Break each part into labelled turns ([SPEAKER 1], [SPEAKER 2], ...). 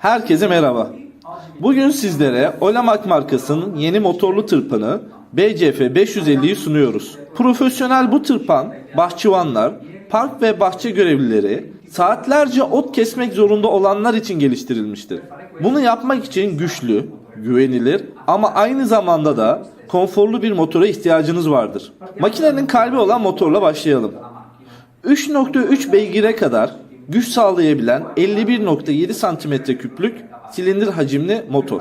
[SPEAKER 1] Herkese merhaba. Bugün sizlere Olamak markasının yeni motorlu tırpanı BCF 550'yi sunuyoruz. Profesyonel bu tırpan, bahçıvanlar, park ve bahçe görevlileri, saatlerce ot kesmek zorunda olanlar için geliştirilmiştir. Bunu yapmak için güçlü, güvenilir ama aynı zamanda da konforlu bir motora ihtiyacınız vardır. Makinenin kalbi olan motorla başlayalım. 3.3 beygire kadar güç sağlayabilen 51.7 santimetre küplük silindir hacimli motor.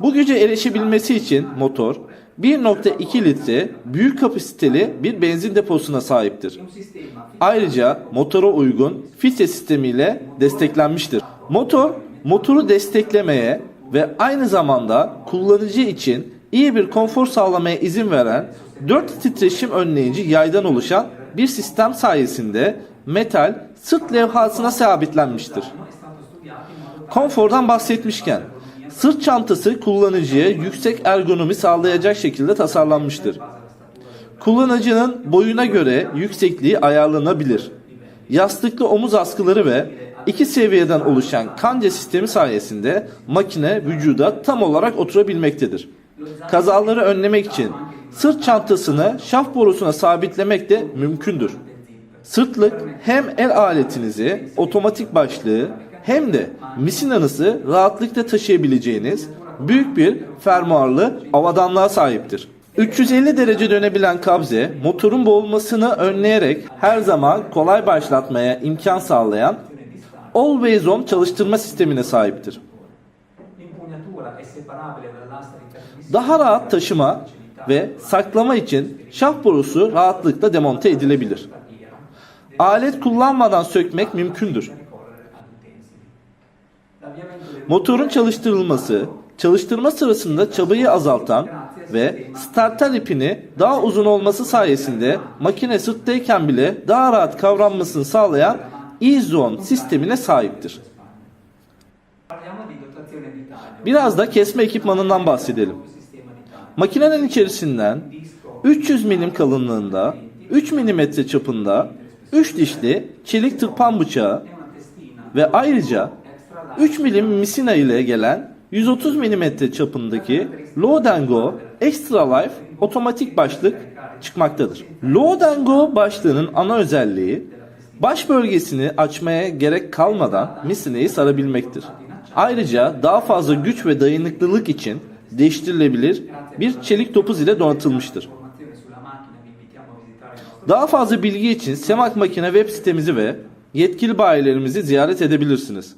[SPEAKER 1] Bu güce erişebilmesi için motor 1.2 litre büyük kapasiteli bir benzin deposuna sahiptir. Ayrıca motora uygun filtre sistemiyle desteklenmiştir. Motor, motoru desteklemeye ve aynı zamanda kullanıcı için iyi bir konfor sağlamaya izin veren 4 titreşim önleyici yaydan oluşan bir sistem sayesinde metal sırt levhasına sabitlenmiştir. Konfordan bahsetmişken sırt çantası kullanıcıya yüksek ergonomi sağlayacak şekilde tasarlanmıştır. Kullanıcının boyuna göre yüksekliği ayarlanabilir. Yastıklı omuz askıları ve iki seviyeden oluşan kanca sistemi sayesinde makine vücuda tam olarak oturabilmektedir. Kazaları önlemek için sırt çantasını şaft borusuna sabitlemek de mümkündür. Sırtlık hem el aletinizi, otomatik başlığı hem de misinanızı rahatlıkla taşıyabileceğiniz büyük bir fermuarlı avadanlığa sahiptir. 350 derece dönebilen kabze motorun boğulmasını önleyerek her zaman kolay başlatmaya imkan sağlayan Always On çalıştırma sistemine sahiptir. Daha rahat taşıma ve saklama için şaft borusu rahatlıkla demonte edilebilir. Alet kullanmadan sökmek mümkündür. Motorun çalıştırılması, çalıştırma sırasında çabayı azaltan ve starter ipini daha uzun olması sayesinde makine sırttayken bile daha rahat kavranmasını sağlayan E-Zone sistemine sahiptir. Biraz da kesme ekipmanından bahsedelim. Makinenin içerisinden 300 milim kalınlığında, 3 milimetre çapında, 3 dişli çelik tırpan bıçağı ve ayrıca
[SPEAKER 2] extra larga
[SPEAKER 1] 3 milim misina ile gelen 130 milimetre çapındaki Low Go Extra Life otomatik başlık çıkmaktadır. Low Go başlığının ana özelliği baş bölgesini açmaya gerek kalmadan misinayı sarabilmektir. Ayrıca daha fazla güç ve dayanıklılık için değiştirilebilir bir çelik topuz ile donatılmıştır. Daha fazla bilgi için Semak Makine web sitemizi ve yetkili bayilerimizi ziyaret edebilirsiniz.